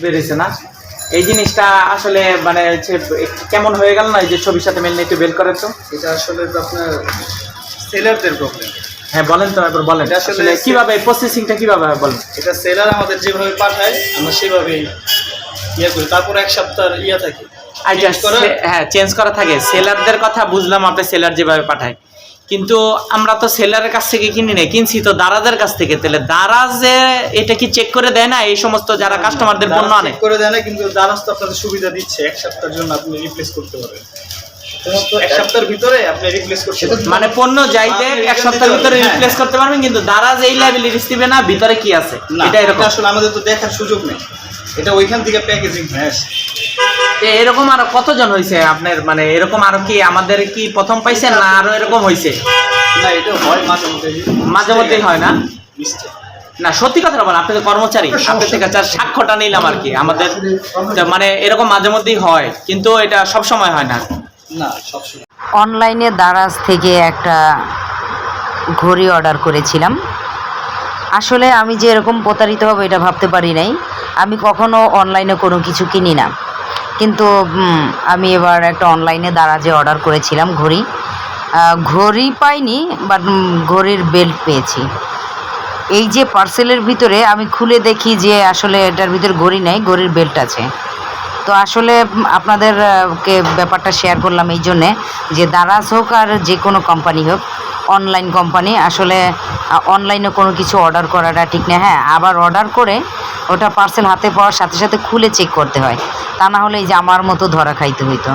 বেরিয়েছে না? এই জিনিসটা আসলে মানে হচ্ছে কেমন হয়ে গেল না? এই যে ছবির সাথে মেল একটু বের করে তো। এটা আসলে আপনার সেলারদের প্রবলেম হ্যাঁ বলেন তো একবার বলেন। আসলে- কীভাবে প্রসেসিংটা কীভাবে বলেন? এটা সেলার আমাদের যেভাবে পাঠায় আমরা সেভাবেই ইয়ে করি। তারপর এক সপ্তাহ ইয়ে থাকে। Change হ্যাঁ চেঞ্জ করা থাকে। সেলারদের কথা বুঝলাম আপনি সেলার যেভাবে পাঠায়। কিন্তু আমরা তো সেলারের কাছ থেকে কিনি না কিনছি তো দারাজের কাছ থেকে। তাহলে দারাজে এটা কি চেক করে দেয় না? এই সমস্ত যারা কাস্টমারদের পণ্য আনে। করে দেয় না কিন্তু দারাজ তো আপনাদের সুবিধা দিচ্ছে এক সপ্তাহের জন্য আপনি রিপ্লেস করতে পারবেন। এক সপ্তাহের ভিতরে আপনি রিপ্লেস করতে মানে পণ্য যাই এক সপ্তাহের ভিতরে রিপ্লেস করতে পারবেন কিন্তু দারাজ এই লাইবিলিটিস দিবে না ভিতরে কি আছে? এটা এরকম। আসলে আমাদের তো দেখার সুযোগ নেই। এটা ওইখান থেকে প্যাকেজিং হয়ে। এরকম আরও কতজন হয়েছে আপনার মানে এরকম আরও কি আমাদের কি প্রথম পাইছেন না আরও এরকম হয়েছে না এটা হয় মাঝে মধ্যে মাঝে মধ্যেই হয় না? না সত্যি কথা বলেন আপনি তো কর্মচারী আপনার থেকে যার সাক্ষ্যটা নিলাম আর কি আমাদের তো মানে এরকম মাঝে মধ্যেই হয় কিন্তু এটা সব সময় হয় না। না সবসময়। অনলাইনে দারাজ থেকে একটা ঘড়ি অর্ডার করেছিলাম। আসলে আমি যে এরকম প্রতারিত হব এটা ভাবতে পারি নাই। আমি কখনো অনলাইনে কোনো কিছু কিনি না। কিন্তু আমি এবার একটা অনলাইনে দারাজে অর্ডার করেছিলাম ঘড়ি। ঘড়ি পাইনি বাট ঘড়ির বেল্ট পেয়েছি। এই যে পার্সেলের ভিতরে আমি খুলে দেখি যে আসলে এটার ভিতরে ঘড়ি নেই ঘড়ির বেল্ট আছে। তো আসলে উম, আপনাদের আহ, কে ব্যাপারটা শেয়ার করলাম এই জন্যে যে দারাজ হোক আর যে কোনো কোম্পানি হোক অনলাইন কোম্পানি আসলে অনলাইনে কোনো কিছু অর্ডার করাটা ঠিক না। হ্যাঁ আবার অর্ডার করে ওটা পার্সেল হাতে পাওয়ার সাথে সাথে খুলে চেক করতে হয়। তা না হলে এই যে আমার মতো ধরা খাইতে হইতো।